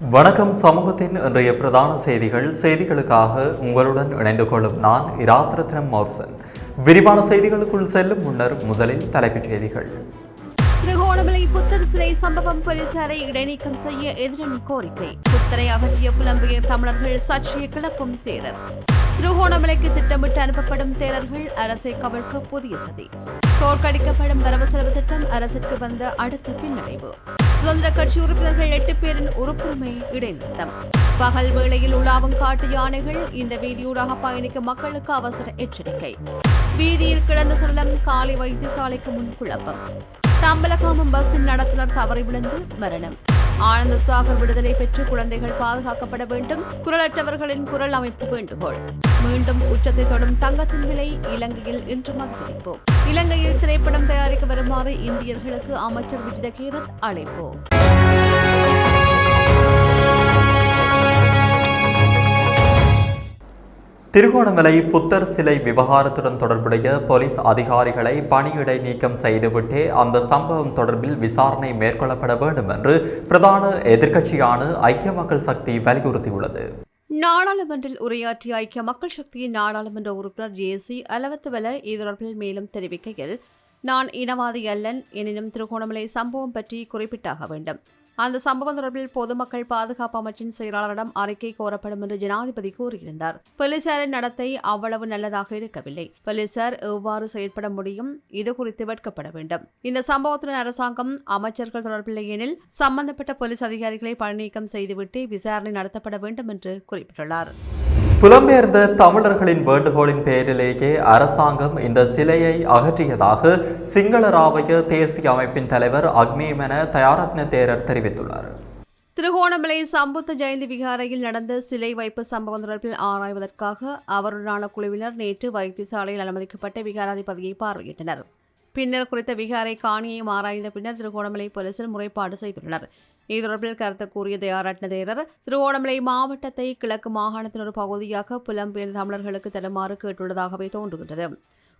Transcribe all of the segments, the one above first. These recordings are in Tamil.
வணக்கம் சமூகத்தின் இன்றைய பிரதான செய்திகள். செய்திகளுக்காக உங்களுடன் இணைந்து கொள்ளும் நான் இராசரத்னம் மௌர்சன். விரிவான செய்திகளுக்குள் செல்லும் முன்னர் முதலில் தலைப்புச் செய்திகள். திருகோணமலை புத்தர் சிலை சம்பவம் போலீசாரை இடைநீக்கம் செய்ய எதிரணி கோரிக்கை. புத்தரை அகற்றிய புலம்பெயர் தமிழர்கள் சாட்சியை கிளப்பும் தேரர். திருகோணமலைக்கு திட்டமிட்டு அனுப்பப்படும் தேரர்கள் அரசை கவிழ்க்க புதிய சதி. தோற்கடிக்கப்படும் வரவு செலவு திட்டம் அரசிற்கு வந்த அடுத்த பின்னடைவு. சுதந்திர கட்சி உறுப்பினர்கள் எட்டு பேரின் உறுப்புரிமை இடைநிறுத்தம். பகல் வேளையில் உலாவும் காட்டு யானைகள் இந்த வீதியூடாக பயணிக்கும் மக்களுக்கு அவசர எச்சரிக்கை. வீதியில் கிடந்த சடலம் காலை வைத்தியசாலைக்கு முன் குழப்பம். தம்பலகாமம் பஸ்ஸின் நடத்துனர் தவறி விழுந்து மரணம். ஆனந்த சாகர் விடுதலை பெற்று குழந்தைகள் பாதுகாக்கப்பட வேண்டும். குரலற்றவர்களின் குரல் அமைப்பு வேண்டுகோள். மீண்டும் உச்சத்தை தொடும் தங்கத்தின் விலை இலங்கையில் இன்று அதிகரிப்பு இலங்கையில் திரைப்படம் தயாரிக்க வருமாறு இந்தியர்களுக்கு அமைச்சர் விஜித கீரத் அழைப்பு. திருகோணமலை புத்தர் சிலை விவகாரத்துடன் தொடர்புடைய போலீஸ் அதிகாரிகளை பணியிடை நீக்கம் செய்துவிட்டே அந்த சம்பவம் தொடர்பில் விசாரணை மேற்கொள்ளப்பட வேண்டும் என்று பிரதான எதிர்க்கட்சியான ஐக்கிய மக்கள் சக்தி வலியுறுத்தியுள்ளது. நாடாளுமன்றில் உரையாற்றிய ஐக்கிய மக்கள் சக்தியின் நாடாளுமன்ற உறுப்பினர் ஜேசி அலவத்துவல இதொடர்பில் மேலும் தெரிவிக்கையில் நான் இனவாதி அல்லன் எனினும் திருகோணமலை சம்பவம் பற்றி குறிப்பிட்டாக வேண்டும். அந்த சம்பவம் தொடர்பில் பொதுமக்கள் பாதுகாப்பு அமைச்சின் செயலாளரிடம் அறிக்கை கோரப்படும் என்று ஜனாதிபதி கூறியிருந்தார். போலீசாரின் நடத்தை அவ்வளவு நல்லதாக இருக்கவில்லை. போலீசார் எவ்வாறு செயற்பட முடியும்? இது குறித்து வெட்கப்பட வேண்டும். இந்த சம்பவத்துடன் அரசாங்கம் அமைச்சர்கள் தொடர்பில்லை எனில் சம்பந்தப்பட்ட போலீஸ் அதிகாரிகளை பணிநீக்கம் செய்துவிட்டு விசாரணை நடத்தப்பட வேண்டும் என்று குறிப்பிட்டுள்ளார். புலம்பெயர்ந்த தமிழர்களின் வேண்டுகோளின் பேரிலேயே அரசாங்கம் இந்த சிலையை அகற்றியதாக சிங்கள ராவய தேசிய அமைப்பின் தலைவர் அக்மேமன தயாரத்ன தேரர் தெரிவித்துள்ளார். திருகோணமலை சம்புத்த ஜெயந்தி விகாரையில் நடந்த சிலை வைப்பு சம்பவம் தொடர்பில் ஆராய்வதற்காக அவருடனான குழுவினர் நேற்று வைத்தியசாலையில் அனுமதிக்கப்பட்ட விகாராதிபதியை பார்வையிட்டனர். பின்னர் குறித்த விகாரை காணியை ஆராய்ந்த பின்னர் திருகோணமலை போலீசில் முறைப்பாடு செய்துள்ளனர். இது தொடர்பில் கருத்து கூறிய தயாரட்ன தேரர் திருகோணமலை மாவட்டத்தை கிழக்கு மாகாணத்தின் ஒரு பகுதியாக புலம்பெயர் தமிழர்களுக்கு தருமாறு கேட்டுள்ளதாகவே தோன்றுகின்றது.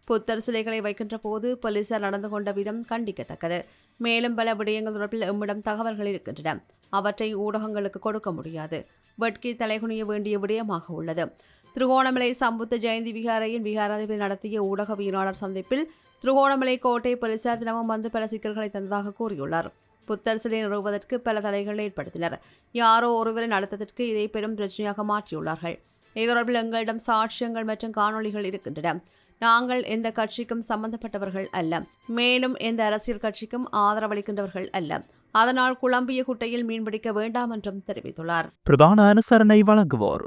புத்தர் சிலைகளை வைக்கின்ற போது போலீசார் நடந்து கொண்ட விதம் கண்டிக்கத்தக்கது. மேலும் பல விடயங்கள் தொடர்பில் எம்மிடம் தகவல்கள் இருக்கின்றன. அவற்றை ஊடகங்களுக்கு கொடுக்க முடியாது. வெட்கி தலைகுனிய வேண்டிய விடயமாக உள்ளது. திருகோணமலை சம்புத்த ஜெயந்தி விகாரையின் விகாராதிபதி நடத்திய ஊடகவியலாளர் சந்திப்பில் திருகோணமலை கோட்டை போலீசார் தினமும் வந்து பல சிக்கல்களை தந்ததாக கூறியுள்ளார். புத்தர் சிலை நிறுவுவதற்கு பல தடைகளை ஏற்படுத்தினர். யாரோ ஒருவரின் அழுத்தத்திற்கு இதை பெரும் பிரச்சனையாக மாற்றியுள்ளார்கள். இது தொடர்பில் எங்களிடம் சாட்சியங்கள் மற்றும் காணொளிகள் இருக்கின்றன. நாங்கள் எந்த கட்சிக்கும் சம்பந்தப்பட்டவர்கள் அல்ல. மேலும் எந்த அரசியல் கட்சிக்கும் ஆதரவளிக்கின்றவர்கள் அல்ல. அதனால் குழம்பிய குட்டையில் மீன்பிடிக்க வேண்டாம் என்றும் தெரிவித்துள்ளார். பிரதான அனுசரணை வழங்குவோர்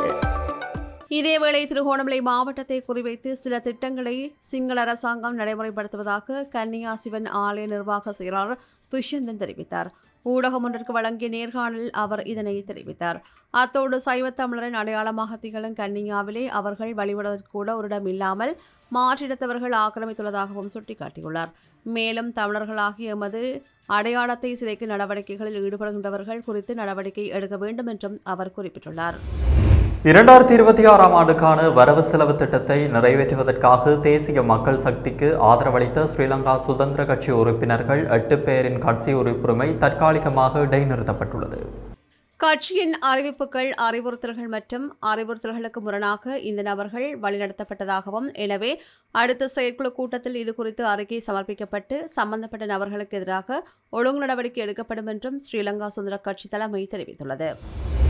இதேவேளை திருகோணமலை மாவட்டத்தை குறிவைத்து சில திட்டங்களை சிங்கள அரசாங்கம் நடைமுறைப்படுத்துவதாக கன்னியா சிவன் ஆலய நிர்வாக செயலாளர் துஷ்யந்தன் தெரிவித்தார். ஊடகம் ஒன்றிற்கு வழங்கிய நேர்காணலில் அவர் இதனை தெரிவித்தார். அத்தோடு சைவத்தமிழரின் அடையாளமாக திகழும் கன்னியாவிலே அவர்கள் வழிபடுவதற்கு கூட ஒரு இடம் இல்லாமல் மாற்றிடத்தவர்கள் ஆக்கிரமித்துள்ளதாகவும் சுட்டிக்காட்டியுள்ளார். மேலும் தமிழர்களாகிய எமது அடையாளத்தை சிதைக்கும் நடவடிக்கைகளில் ஈடுபடுகின்றவர்கள் குறித்து நடவடிக்கை எடுக்க வேண்டும் என்றும் அவர் குறிப்பிட்டுள்ளார். இரண்டாயிரத்தி இருபத்தி ஆறாம் ஆண்டுக்கான வரவு செலவு திட்டத்தை நிறைவேற்றுவதற்காக தேசிய மக்கள் சக்திக்கு ஆதரவளித்த ஸ்ரீலங்கா சுதந்திர கட்சி உறுப்பினர்கள் எட்டு பேரின் கட்சி உறுப்புரிமை தற்காலிகமாக இடைநிறுத்தப்பட்டுள்ளது. கட்சியின் அறிவிப்புகள் அறிவுறுத்தல்கள் மற்றும் அறிவுறுத்தல்களுக்கு முரணாக இந்த நபர்கள் வழிநடத்தப்பட்டதாகவும் எனவே அடுத்த செயற்குழு கூட்டத்தில் இது குறித்து அறிக்கை சமர்ப்பிக்கப்பட்டு சம்பந்தப்பட்ட நபர்களுக்கு எதிராக ஒழுங்கு நடவடிக்கை எடுக்கப்படும் என்றும் ஸ்ரீலங்கா சுதந்திர கட்சி தலைமை தெரிவித்துள்ளது.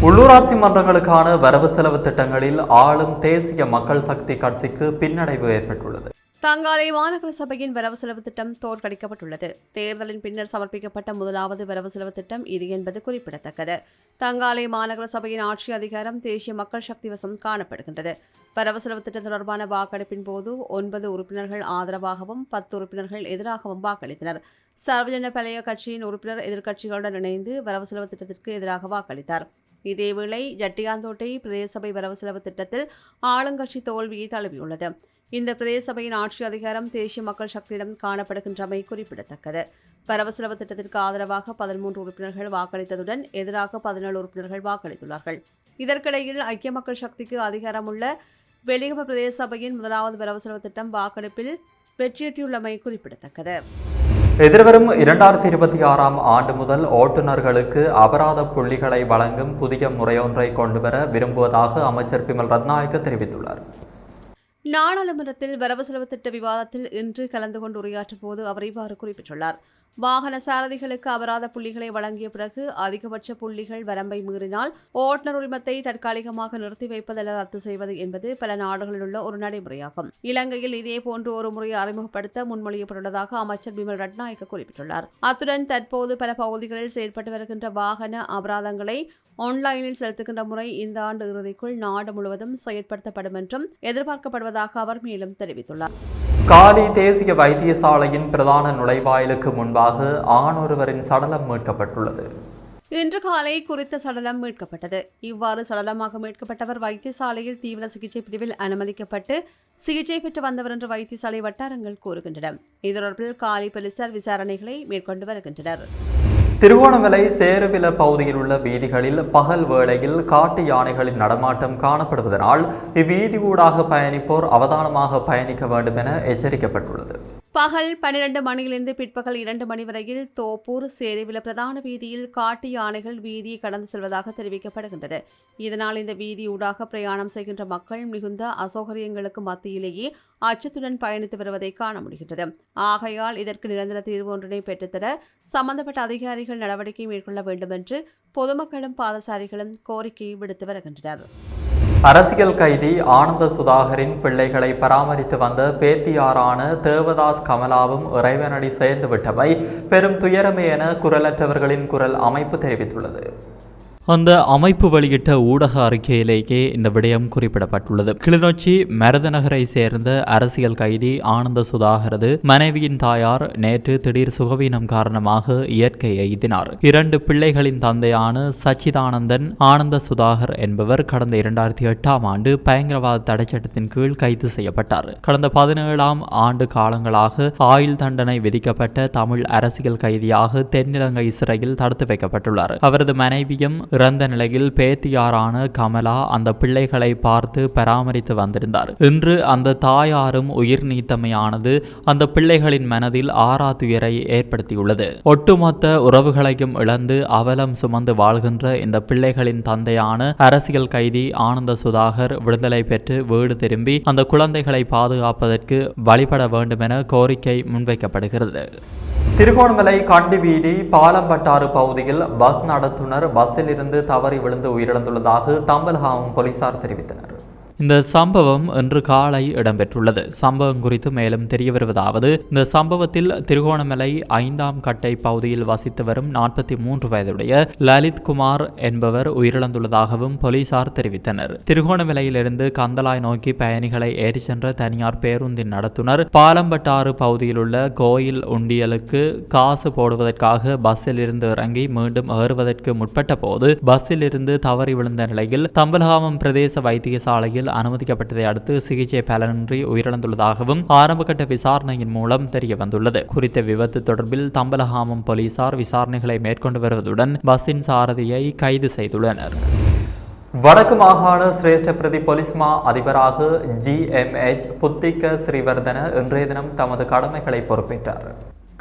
உள்ளூராட்சி மன்றங்களுக்கான வரவு செலவு திட்டங்களில் ஆளும் தேசிய மக்கள் சக்தி கட்சிக்கு பின்னடைவு ஏற்பட்டுள்ளது. தங்காலை மாநகர சபையின் வரவு செலவு திட்டம் தோற்கடிக்கப்பட்டுள்ளது. தேர்தலின் பின்னர் சமர்ப்பிக்கப்பட்ட முதலாவது வரவு செலவு திட்டம் இது என்பது குறிப்பிடத்தக்கது. தங்காலை மாநகர சபையின் ஆட்சி அதிகாரம் தேசிய மக்கள் சக்தி வசம் காணப்படுகின்றது. வரவு செலவு திட்டம் தொடர்பான வாக்கெடுப்பின் போது ஒன்பது உறுப்பினர்கள் ஆதரவாகவும் பத்து உறுப்பினர்கள் எதிராகவும் வாக்களித்தனர். சர்வஜன பழைய கட்சியின் உறுப்பினர் எதிர்க்கட்சிகளுடன் இணைந்து வரவு செலவு திட்டத்திற்கு எதிராக வாக்களித்தார். இதேவேளை ஜட்டியாந்தோட்டை பிரதேச சபை வரவு செலவு திட்டத்தில் ஆளுங்கட்சி தோல்வியை தழுவியுள்ளது. இந்த பிரதேச சபையின் ஆட்சி அதிகாரம் தேசிய மக்கள் சக்தியிடம் காணப்படுகின்றமை குறிப்பிடத்தக்கது. வரவு செலவு திட்டத்திற்கு ஆதரவாக பதிமூன்று உறுப்பினர்கள் வாக்களித்ததுடன் எதிராக பதினேழு உறுப்பினர்கள் வாக்களித்துள்ளார்கள். இதற்கிடையில் ஐக்கிய மக்கள் சக்திக்கு அதிகாரமுள்ள வெளியக பிரதேச சபையின் முதலாவது வரவு செலவு திட்டம் வாக்கெடுப்பில் வெற்றியீட்டியுள்ளமை குறிப்பிடத்தக்கது. எதிர்வரும் இரண்டாயிரத்தி இருபத்தி ஆறாம் ஆண்டு முதல் ஓட்டுநர்களுக்கு அபராத புள்ளிகளை வழங்கும் புதிய முறையொன்றை கொண்டுவர விரும்புவதாக அமைச்சர் பிமல் ரத்நாயக்க தெரிவித்துள்ளார். நாடாளுமன்றத்தில் வரவு செலவு திட்ட விவாதத்தில் இன்று கலந்து கொண்டு உரையாற்றும் போது அவர் இவ்வாறு குறிப்பிட்டுள்ளார். வாகன சாரதிகளுக்கு அபராத புள்ளிகளை வழங்கிய பிறகு அதிகபட்ச புள்ளிகள் வரம்பை மீறினால் ஓட்டுநர் உரிமத்தை தற்காலிகமாக நிறுத்தி வைப்பதென ரத்து செய்வது என்பது பல நாடுகளில் உள்ள ஒரு நடைமுறையாகும். இலங்கையில் இதே போன்று ஒரு முறையை அறிமுகப்படுத்த முன்மொழியப்பட்டுள்ளதாக அமைச்சர் பிமல் ரட்நாயக்க குறிப்பிட்டுள்ளார். அத்துடன் தற்போது பல பகுதிகளில் செயல்பட்டு வருகின்ற வாகன அபராதங்களை ஆன்லைனில் செலுத்துகின்ற முறை இந்த ஆண்டு இறுதிக்குள் நாடு முழுவதும் செயற்படுத்தப்படும் என்றும் எதிர்பார்க்கப்படுவதாக அவர் மேலும் தெரிவித்துள்ளார். காலி தேசிய வைத்தியசாலையின் பிரதான நுழைவாயிலுக்கு முன்பாக ஆணொருவரின் சடலம் மீட்கப்பட்டுள்ளது. இன்று காலை குறித்த சடலம் மீட்கப்பட்டது. இவ்வாறு சடலமாக மீட்கப்பட்டவர் வைத்தியசாலையில் தீவிர சிகிச்சை பிரிவில் அனுமதிக்கப்பட்டு சிகிச்சை பெற்று வந்தவர் என்று வைத்தியசாலை வட்டாரங்கள் கூறுகின்றன. இது தொடர்பில் காலி போலீசார் விசாரணைகளை மேற்கொண்டு வருகின்றனர். திருவோணமலை சேரவில பகுதியில் உள்ள வீதிகளில் பகல் வேளையில் காட்டு யானைகளின் நடமாட்டம் காணப்படுவதனால் இவ்வீதி ஊடாக பயணிப்போர் அவதானமாக பயணிக்க வேண்டும் என எச்சரிக்கப்பட்டுள்ளது. பகல் பன்னிரண்டு மணியிலிருந்து பிற்பகல் இரண்டு மணி வரையில் தோப்பூர் சேருவில பிரதான வீதியில் காட்டு யானைகள் வீதியை கடந்து செல்வதாக தெரிவிக்கப்படுகின்றது. இதனால் இந்த வீதி ஊடாக பிரயாணம் செய்கின்ற மக்கள் மிகுந்த அசௌகரியங்களுக்கு மத்தியிலேயே அச்சத்துடன் பயணித்து வருவதை காண முடிகின்றது. ஆகையால் இதற்கு நிரந்தர தீர்வு ஒன்றினை பெற்றுத்தர சம்பந்தப்பட்ட அதிகாரிகள் நடவடிக்கை மேற்கொள்ள வேண்டும் என்று பொதுமக்களும் பாதசாரிகளும் கோரிக்கை விடுத்து வருகின்றனர். அரசியல் கைதி ஆனந்த சுதாகரின் பிள்ளைகளை பராமரித்து வந்த பேத்தியாரான தேவதாஸ் கமலாவும் இறைவனடி சேர்ந்துவிட்டவை. பெரும் துயரமே என குரலற்றவர்களின் குரல் அமைப்பு தெரிவித்துள்ளது. அந்த அமைப்பு வெளியிட்ட ஊடக அறிக்கையிலேயே இந்த விடயம் குறிப்பிடப்பட்டுள்ளது. கிளிநொச்சி மருதநகரை சேர்ந்த அரசியல் கைதி ஆனந்த சுதாகரது மனைவியின் தாயார் நேற்று திடீர் சுகவீனம் காரணமாக இயற்கை எய்தினார். இரண்டு பிள்ளைகளின் தந்தையான சச்சிதானந்தன் ஆனந்த சுதாகர் என்பவர் கடந்த இரண்டாயிரத்தி எட்டாம் ஆண்டு பயங்கரவாத தடைச்சட்டத்தின் கீழ் கைது செய்யப்பட்டார். கடந்த பதினேழாம் ஆண்டு காலங்களாக ஆயுள் தண்டனை விதிக்கப்பட்ட தமிழ் அரசியல் கைதியாக தென்னிலங்கை சிறையில் தடுத்து வைக்கப்பட்டுள்ளார். அவரது மனைவியும் இறந்த நிலையில் பேத்தியாரான கமலா அந்த பிள்ளைகளை பார்த்து பராமரித்து வந்திருந்தார். இன்று அந்த தாயாரும் உயிர் நீத்தமையானது அந்த பிள்ளைகளின் மனதில் ஆறாத்துயரை ஏற்படுத்தியுள்ளது. ஒட்டுமொத்த உறவுகளையும் இழந்து அவலம் சுமந்து வாழ்கின்ற இந்த பிள்ளைகளின் தந்தையான அரசியல் கைதி ஆனந்த சுதாகர் விடுதலை பெற்று வீடு திரும்பி அந்த குழந்தைகளை பாதுகாப்பதற்கு வழிபட வேண்டுமென கோரிக்கை முன்வைக்கப்படுகிறது. திருகோணமலை கண்டி வீதி பாலம்பட்டாறு பகுதியில் பஸ் நடத்துனர் பஸ்ஸில் இருந்து தவறி விழுந்து உயிரிழந்துள்ளதாக தம்பல்ஹாவும் போலீசார் தெரிவித்தனர். இந்த சம்பவம் இன்று காலை இடம்பெற்றுள்ளது. சம்பவம் குறித்து மேலும் தெரிய வருவதாவது இந்த சம்பவத்தில் திருகோணமலை ஐந்தாம் கட்டை பகுதியில் வசித்து வரும் நாற்பத்தி மூன்று வயதுடைய லலித் குமார் என்பவர் உயிரிழந்துள்ளதாகவும் போலீசார் தெரிவித்தனர். திருகோணமலையிலிருந்து கந்தலாய் நோக்கி பயணிகளை ஏறிச் சென்ற தனியார் பேருந்தின் நடத்துனர் பாலம்பட்டாறு பகுதியில் உள்ள கோயில் உண்டியலுக்கு காசு போடுவதற்காக பஸ்ஸில் இருந்து இறங்கி மீண்டும் ஏறுவதற்கு முற்பட்ட போது பஸ்ஸில் இருந்து தவறி விழுந்த நிலையில் தம்பலகாமம் பிரதேச வைத்தியசாலையில் அனுமதிக்கப்பட்டதை அடுத்து சிகிச்சை பலனின்றி உயிரிழந்துள்ளதாகவும் ஆரம்பகட்ட விசாரணையின் மூலம் தெரிய வந்துள்ளது குறித்த விபத்து தொடர்பில் தம்பலகாமம் போலீசார் விசாரணைகளை மேற்கொண்டு வருவதுடன் பஸ்ஸின் சாரதியை கைது செய்துள்ளனர். வடக்கு மாகாண சிரேஷ்ட பிரதி பொலிஸ்மா அதிபராக ஜிஎம்எச் புத்திக்க ஸ்ரீவர்தன இன்றைய தினம் தமது கடமைகளை பொறுப்பேற்றார்.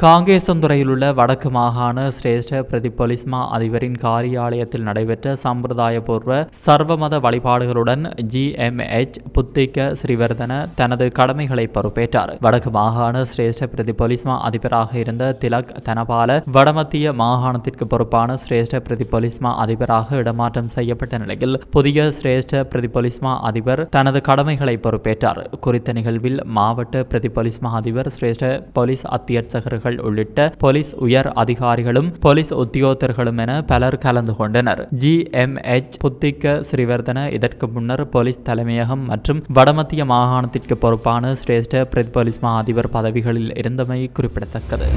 காங்கேசந்துறையில் உள்ள வடக்கு மாகாண சிரேஷ்ட பிரதிபொலிஸ்மா அதிபரின் காரியாலயத்தில் நடைபெற்ற சம்பிரதாயபூர்வ சர்வமத வழிபாடுகளுடன் ஜிஎம்எச் புத்திக்க ஸ்ரீவர்தன தனது கடமைகளை பொறுப்பேற்றார். வடக்கு மாகாண சிரேஷ்ட பிரதிபொலிஸ்மா அதிபராக இருந்த திலக் தனபால வடமத்திய மாகாணத்திற்கு பொறுப்பான சிரேஷ்ட பிரதிபொலிஸ்மா அதிபராக இடமாற்றம் செய்யப்பட்ட நிலையில் புதிய சிரேஷ்ட பிரதிபொலிஸ்மா அதிபர் தனது கடமைகளை பொறுப்பேற்றார். குறித்த நிகழ்வில் மாவட்ட பிரதிபொலிஸ்மா அதிபர் சிரேஷ்ட போலீஸ் அத்தியட்சகர்கள் உள்ளிட்ட போலீஸ் உயர் அதிகாரிகளும் போலீஸ் உத்தியோகத்தர்களும் என பலர் கலந்து கொண்டனர். G M H Buddhika Sriwardhana இதற்கு முன்னர் போலீஸ் தலைமையகம் மற்றும் வடமத்திய மாகாணத்திற்கு பொறுப்பான சிரேஷ்ட பிரதி போலீஸ் மா அதிபர் பதவிகளில் இருந்தமை குறிப்பிடத்தக்கது.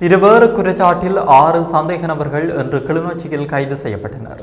இருவேறு குற்றச்சாட்டில் ஆறு சந்தேக நபர்கள் இன்று கிளிநொச்சியில் கைது செய்யப்பட்டனர்.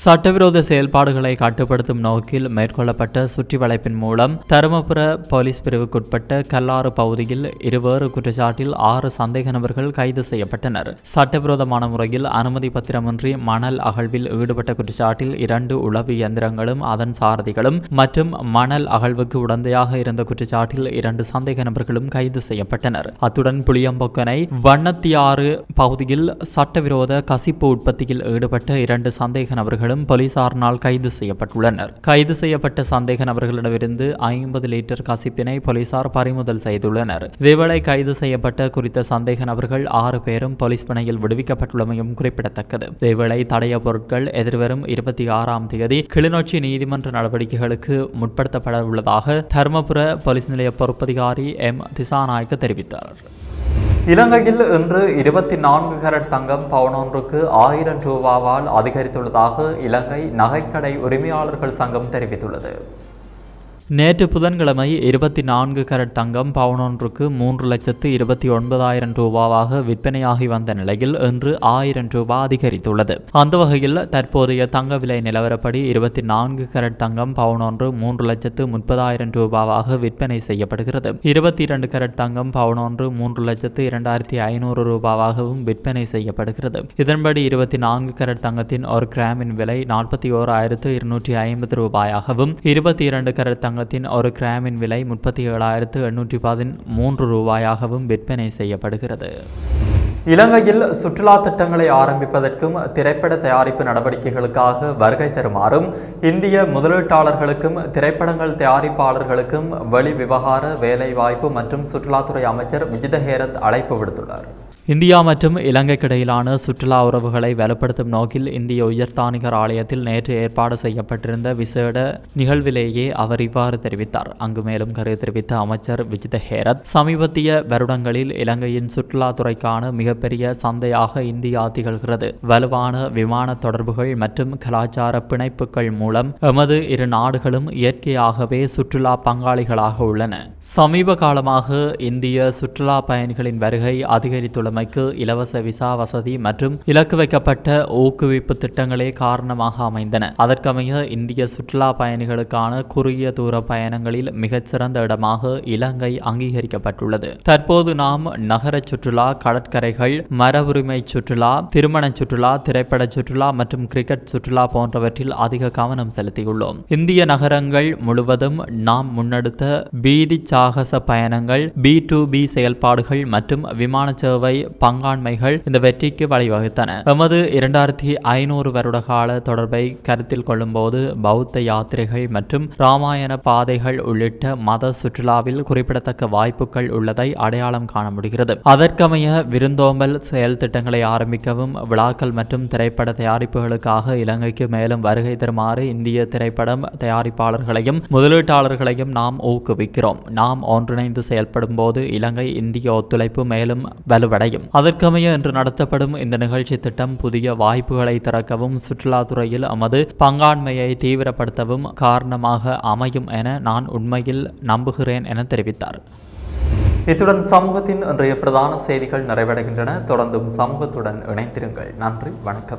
சட்டவிரோத செயல்பாடுகளை கட்டுப்படுத்தும் நோக்கில் மேற்கொள்ளப்பட்ட சுற்றி வளைப்பின் மூலம் தருமபுர போலீஸ் பிரிவுக்குட்பட்ட கல்லாறு பகுதியில் இருவேறு குற்றச்சாட்டில் ஆறு சந்தேக நபர்கள் கைது செய்யப்பட்டனர். சட்டவிரோதமான முறையில் அனுமதி பத்திரமின்றி மணல் அகழ்வில் ஈடுபட்ட குற்றச்சாட்டில் இரண்டு உளவு இயந்திரங்களும் அதன் சாரதிகளும் மற்றும் மணல் அகழ்வுக்கு உடந்தையாக இருந்த குற்றச்சாட்டில் இரண்டு சந்தேக நபர்களும் கைது செய்யப்பட்டனர். அத்துடன் புளியம்பொக்கனை வண்ணத்தியாறு பகுதியில் சட்டவிரோத கசிப்பு உற்பத்தியில் ஈடுபட்ட இரண்டு சந்தேக நபர்கள் நபர்களும் போலீசாரினால் கைது செய்யப்பட்டுள்ளனர். கைது செய்யப்பட்ட சந்தேக நபர்களிடமிருந்து ஐம்பது லிட்டர் கசிப்பினை போலீசார் பறிமுதல் செய்துள்ளனர். இதேவேளை கைது செய்யப்பட்ட குறித்த சந்தேக நபர்கள் ஆறு பேரும் போலீஸ் பிணையில் விடுவிக்கப்பட்டுள்ளமையும் குறிப்பிடத்தக்கது. இதேவேளை தடைய பொருட்கள் எதிர்வரும் இருபத்தி ஆறாம் தேதி கிளிநொச்சி நீதிமன்ற நடவடிக்கைகளுக்கு முற்படுத்தப்பட உள்ளதாக தருமபுர போலீஸ் நிலைய பொறுப்பதிகாரி எம் திசாநாயக்க தெரிவித்தார். இலங்கையில் இன்று இருபத்தி நான்கு கரட் தங்கம் பவனொன்றுக்கு ஆயிரம் ரூபாவால் அதிகரித்துள்ளதாக இலங்கை நகைக்கடை உரிமையாளர்கள் சங்கம் தெரிவித்துள்ளது. நேற்று புதன்கிழமை இருபத்தி நான்கு கரட் தங்கம் பவுனொன்றுக்கு மூன்று லட்சத்து இருபத்தி ஒன்பதாயிரம் ரூபாவாக விற்பனையாகி வந்த நிலையில் இன்று ஆயிரம் ரூபாய் அதிகரித்துள்ளது. அந்த வகையில் தற்போதைய தங்க விலை நிலவரப்படி இருபத்தி நான்கு கரட் தங்கம் பவுனொன்று மூன்று லட்சத்து முப்பதாயிரம் ரூபாவாக விற்பனை செய்யப்படுகிறது. இருபத்தி இரண்டு கரட் தங்கம் பவுனொன்று மூன்று லட்சத்து இரண்டாயிரத்தி ஐநூறு ரூபாவாகவும் விற்பனை செய்யப்படுகிறது. இதன்படி இருபத்தி நான்கு கரட் தங்கத்தின் ஒரு கிராமின் விலை நாற்பத்தி ஓராயிரத்து இருநூற்றி ஐம்பது ரூபாயாகவும் இருபத்தி இரண்டு கரட் தங்கத்தின் ஒரு கிராமின் விலை முப்பத்தி ஏழாயிரத்து எண்ணூற்றி பதிமூன்று ரூபாயாகவும் விற்பனை செய்யப்படுகிறது. இலங்கையில் சுற்றுலா திட்டங்களை ஆரம்பிப்பதற்கும் திரைப்பட தயாரிப்பு நடவடிக்கைகளுக்காக வருகை தருமாறும் இந்திய முதலீட்டாளர்களுக்கும் திரைப்படங்கள் தயாரிப்பாளர்களுக்கும் வெளி விவகார வேலைவாய்ப்பு மற்றும் சுற்றுலாத்துறை அமைச்சர் விஜித ஹேரத் அழைப்பு விடுத்துள்ளார். இந்தியா மற்றும் இலங்கைக்கிடையிலான சுற்றுலா உறவுகளை வலுப்படுத்தும் நோக்கில் இந்திய உயர்ஸ்தானிகர் ஆலயத்தில் நேற்று ஏற்பாடு செய்யப்பட்டிருந்த விசேட நிகழ்விலேயே அவர் இவ்வாறு தெரிவித்தார். அங்கு மேலும் கருத்து தெரிவித்த அமைச்சர் விஜித ஹேரத் சமீபத்திய வருடங்களில் இலங்கையின் சுற்றுலாத்துறைக்கான மிகப்பெரிய சந்தையாக இந்தியா திகழ்கிறது. வலுவான விமான தொடர்புகள் மற்றும் கலாச்சார பிணைப்புகள் மூலம் எமது இரு நாடுகளும் இயற்கையாகவே சுற்றுலா பங்காளிகளாக உள்ளன. சமீப காலமாக இந்திய சுற்றுலா பயணிகளின் வருகை அதிகரித்துள்ள அதிகரித்துள்ளமைக்கு இலவச விசா வசதி மற்றும் இலக்கு வைக்கப்பட்ட ஊக்குவிப்பு திட்டங்களே காரணமாக அமைந்தன. அதற்கமைய இந்திய சுற்றுலா பயணிகளுக்கான குறுகிய தூர பயணங்களில் மிகச்சிறந்த இடமாக இலங்கை அங்கீகரிக்கப்பட்டுள்ளது. தற்போது நாம் நகர சுற்றுலா கடற்கரைகள் மர உரிமை சுற்றுலா திருமண சுற்றுலா திரைப்பட சுற்றுலா மற்றும் கிரிக்கெட் சுற்றுலா போன்றவற்றில் அதிக கவனம் செலுத்தியுள்ளோம். இந்திய நகரங்கள் முழுவதும் நாம் முன்னெடுத்த பீதி சாகச பயணங்கள் பி டு பி செயல்பாடுகள் மற்றும் விமான சேவை பங்காண்மைகள் இந்த வெற்றிக்கு வழிவகுத்தன. எமது இரண்டாயிரத்தி ஐநூறு வருட கால தொடர்பை கருத்தில் கொள்ளும்போது பௌத்த யாத்திரைகள் மற்றும் ராமாயண பாதைகள் உள்ளிட்ட மத சுற்றுலாவில் குறிப்பிடத்தக்க வாய்ப்புகள் உள்ளதை அடையாளம் காண முடிகிறது. அதற்கமைய விருந்தோம்பல் செயல் திட்டங்களை ஆரம்பிக்கவும் விழாக்கள் மற்றும் திரைப்பட தயாரிப்புகளுக்காக இலங்கைக்கு மேலும் வருகை தருமாறு இந்திய திரைப்படம் தயாரிப்பாளர்களையும் முதலீட்டாளர்களையும் நாம் ஊக்குவிக்கிறோம். நாம் ஒன்றிணைந்து செயல்படும் போது இலங்கை இந்திய ஒத்துழைப்பு மேலும் வலுவடையும் அதற்கமைய இன்று நடத்தப்படும் இந்த நிகழ்ச்சி திட்டம் புதிய வாய்ப்புகளை திறக்கவும் சுற்றுலாத்துறையில் நமது பங்காண்மையை தீவிரப்படுத்தவும் காரணமாக அமையும் என நான் உண்மையில் நம்புகிறேன் என தெரிவித்தார். இத்துடன் சமூகத்தின் இன்றைய பிரதான செய்திகள் நிறைவடைகின்றன. தொடர்ந்தும் சமூகத்துடன் இணைந்திருங்கள். நன்றி வணக்கம்.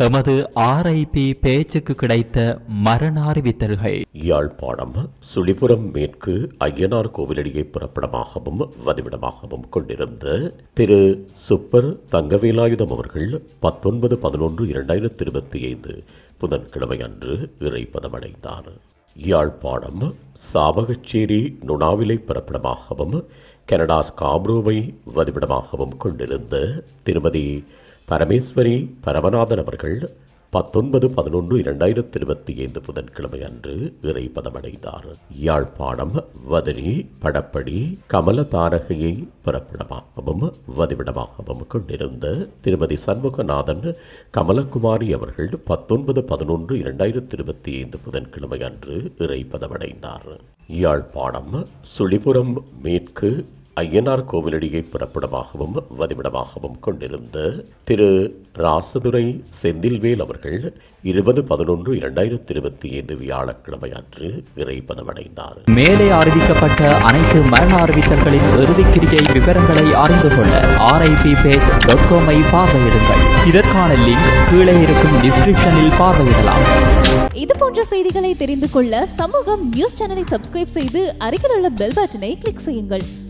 எமது ஆர்ஐபி பேச்சுக்கு கிடைத்த மரண அறிவித்தல்கள் யாழ்ப்பாணம் சுழிபுரம் மேற்கு ஐயனார் கோவிலடியை புறப்படமாகவும் வதிவிடமாகவும் கொண்டிருந்த திரு சுப்பர் தங்கவேலாயுதம் அவர்கள் பத்தொன்பது பதினொன்று இரண்டாயிரத்தி இருபத்தி ஐந்து புதன்கிழமை அன்று இறைப்பதமடைந்தார் யாழ்ப்பாணம் சாவகச்சேரி நுணாவிலை பிறப்பிடமாகவும் கனடா ஸ்காப்ரோவை வதிவிடமாகவும் கொண்டிருந்த திருமதி பரமேஸ்வரி பரமநாதன் அவர்கள் பத்தொன்பது பதினொன்று இரண்டாயிரத்தி இருபத்தி ஐந்து புதன்கிழமை அன்று இறைப்பதமடைந்தார் யாழ்ப்பாணம் வதிரி படப்படி கமல தாரகையை பிறப்பிடமாகவும் வதிவிடமாகவும் கொண்டிருந்த திருமதி சண்முகநாதன் கமலகுமாரி அவர்கள் பத்தொன்பது பதினொன்று இரண்டாயிரத்தி இருபத்தி ஐந்து புதன்கிழமை அன்று இறைப்பதமடைந்தார் யாழ்ப்பாணம் சுழிபுரம் மேற்கு ஐயனார் கோவிலடியை புறப்படமாகவும் வதிவிடமாகவும் கொண்டிருந்த திரு. ராசதுரை செந்தில்வேல் அவர்கள் இருபது பதினொன்று இரண்டாயிரத்தி இருபத்தி ஐந்து வியாழக்கிழமை அன்று இறைப்பதமடைந்தார் மேலே அறிவிக்கப்பட்ட அனைத்து மரண அறிவித்தல்களின் இறுதிக்கிரியை விவரங்களை அறிந்து கொள்ள ஆர்ஐபி பேஜ் டாட் காமை பார்வையிடுங்கள். இதற்கான லிங்க் கீழே இருக்கும் டிஸ்கிரிப்ஷனில் பார்வையிடலாம். இது போன்ற செய்திகளை தெரிந்து கொள்ள சமூகம் நியூஸ் சேனலை சப்ஸ்கிரைப் செய்து அருகில் உள்ள பெல் பட்டனை கிளிக் செய்யுங்கள்.